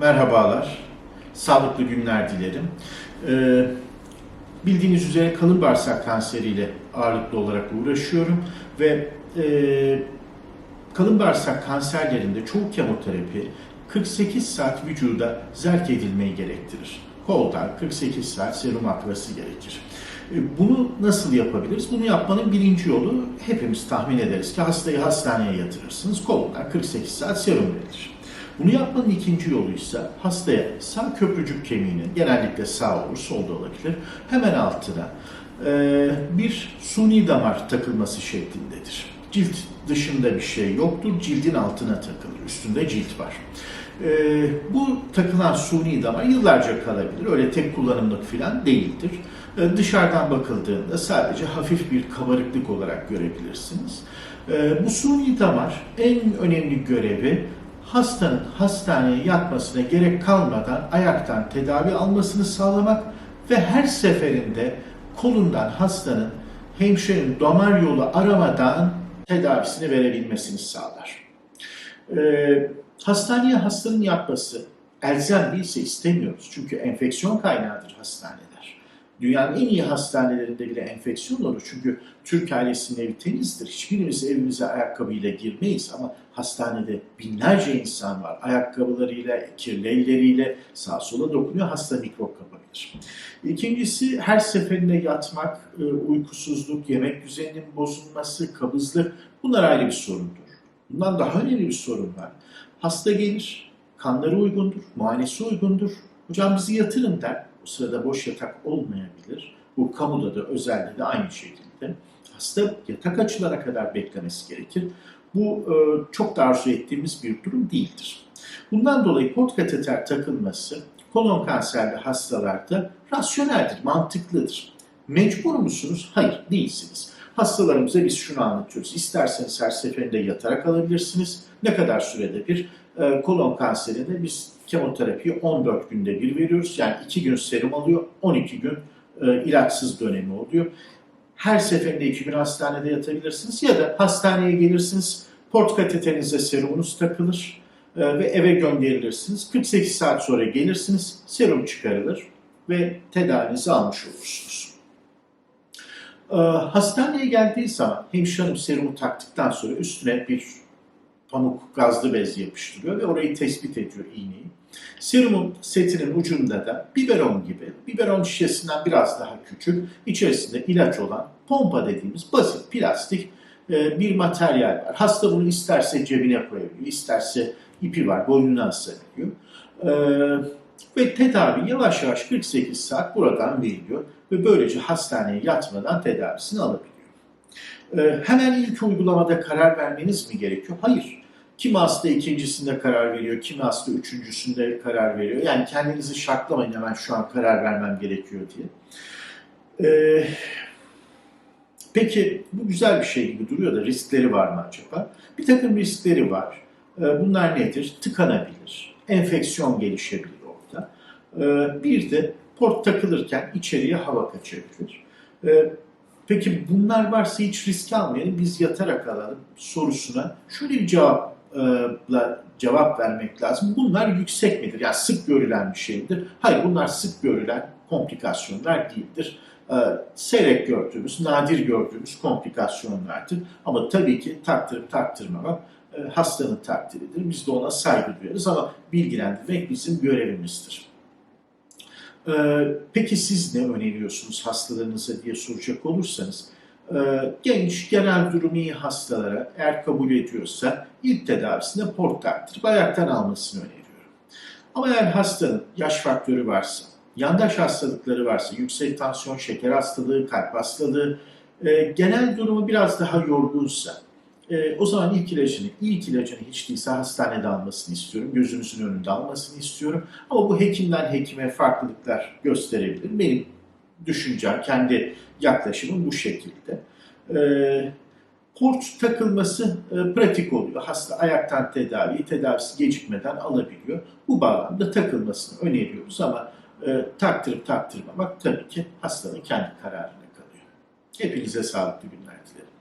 merhabalar. Sağlıklı günler dilerim. Ee, bildiğiniz üzere kalın bağırsak kanseriyle ağırlıklı olarak uğraşıyorum ve e, kalın bağırsak kanserlerinde çoğu kemoterapi 48 saat vücuda zerk edilmeyi gerektirir. Kolda 48 saat serum akması gerekir. E, Bunu nasıl yapabiliriz? Bunu yapmanın birinci yolu hepimiz tahmin ederiz ki hastayı hastaneye yatırırsınız. Kolundan 48 saat serum verilir. Bunu yapmanın ikinci yolu ise hastaya sağ köprücük kemiğinin, genellikle sağ olur, solda olabilir, hemen altına e, bir suni damar takılması şeklindedir. Cilt dışında bir şey yoktur, cildin altına takılır, üstünde cilt var. E, bu takılan suni damar yıllarca kalabilir, öyle tek kullanımlık falan değildir. E, dışarıdan bakıldığında sadece hafif bir kabarıklık olarak görebilirsiniz. E, bu suni damar en önemli görevi hastanın hastaneye yatmasına gerek kalmadan ayaktan tedavi almasını sağlamak ve her seferinde kolundan hastanın hemşirenin damar yolu aramadan tedavisini verebilmesini sağlar. Ee, hastaneye hastanın yatması elzem değilse istemiyoruz. Çünkü enfeksiyon kaynağıdır hastaneler. Dünyanın en iyi hastanelerinde bile enfeksiyon olur. Çünkü Türk ailesinin evi temizdir. Hiçbirimiz evimize ayakkabıyla girmeyiz ama hastanede binlerce insan var. Ayakkabılarıyla, kirli elleriyle sağa sola dokunuyor. Hasta mikrop kapabilir. İkincisi her seferinde yatmak, e, uykusuzluk, yemek düzeninin bozulması, kabızlık bunlar ayrı bir sorundur. Bundan daha önemli bir sorun var. Hasta gelir, kanları uygundur, muayenesi uygundur. Hocam bizi yatırın der. Sırada boş yatak olmayabilir. Bu kamuda da özelde de aynı şekilde. Hasta yatak açılana kadar beklemesi gerekir. Bu e, çok da arzu ettiğimiz bir durum değildir. Bundan dolayı port kateter takılması kolon kanserli hastalarda rasyoneldir, mantıklıdır. Mecbur musunuz? Hayır, değilsiniz. Hastalarımıza biz şunu anlatıyoruz. İsterseniz her seferinde yatarak alabilirsiniz. Ne kadar sürede bir? Ee, kolon kanserinde biz kemoterapiyi 14 günde bir veriyoruz. Yani 2 gün serum alıyor, 12 gün e, ilaçsız dönemi oluyor. Her seferinde 2 gün hastanede yatabilirsiniz ya da hastaneye gelirsiniz, port kateterinize serumunuz takılır e, ve eve gönderilirsiniz. 48 saat sonra gelirsiniz, serum çıkarılır ve tedavinizi almış olursunuz. Ee, hastaneye geldiği zaman hemşire hanım serumu taktıktan sonra üstüne bir pamuk gazlı bez yapıştırıyor ve orayı tespit ediyor iğneyi. Serumun setinin ucunda da biberon gibi, biberon şişesinden biraz daha küçük, içerisinde ilaç olan pompa dediğimiz basit plastik e, bir materyal var. Hasta bunu isterse cebine koyabiliyor, isterse ipi var, boynuna asabiliyor. Ee, ve tedavi yavaş yavaş 48 saat buradan veriliyor ve böylece hastaneye yatmadan tedavisini alabiliyor. Ee, hemen ilk uygulamada karar vermeniz mi gerekiyor? Hayır. Kimi hasta ikincisinde karar veriyor, kimi hasta üçüncüsünde karar veriyor. Yani kendinizi şartlamayın hemen şu an karar vermem gerekiyor diye. Ee, peki bu güzel bir şey gibi duruyor da riskleri var mı acaba? Bir takım riskleri var. Ee, bunlar nedir? Tıkanabilir, enfeksiyon gelişebilir bir de port takılırken içeriye hava kaçabilir. Ee, peki bunlar varsa hiç risk almayalım, biz yatarak alalım sorusuna şöyle bir cevapla cevap vermek lazım. Bunlar yüksek midir? Yani sık görülen bir şey midir? Hayır bunlar sık görülen komplikasyonlar değildir. Ee, seyrek gördüğümüz, nadir gördüğümüz komplikasyonlardır. Ama tabii ki taktırıp taktırmamak e, hastanın takdiridir. Biz de ona saygı duyarız ama bilgilendirmek bizim görevimizdir. Ee, peki siz ne öneriyorsunuz hastalarınıza diye soracak olursanız, e, genç, genel durumu iyi hastalara eğer kabul ediyorsa ilk tedavisinde port taktırıp ayaktan almasını öneriyorum. Ama eğer hastanın yaş faktörü varsa, yandaş hastalıkları varsa, yüksek tansiyon, şeker hastalığı, kalp hastalığı, e, genel durumu biraz daha yorgunsa, e, o zaman ilk ilacını, ilk ilacını hiç değilse hastanede almasını istiyorum. Gözünüzün önünde almasını istiyorum. Ama bu hekimden hekime farklılıklar gösterebilir. Benim düşüncem, kendi yaklaşımım bu şekilde. E, port takılması e, pratik oluyor. Hasta ayaktan tedaviyi, tedavisi gecikmeden alabiliyor. Bu bağlamda takılmasını öneriyoruz ama e, taktırıp taktırmamak tabii ki hastanın kendi kararına kalıyor. Hepinize sağlıklı günler dilerim.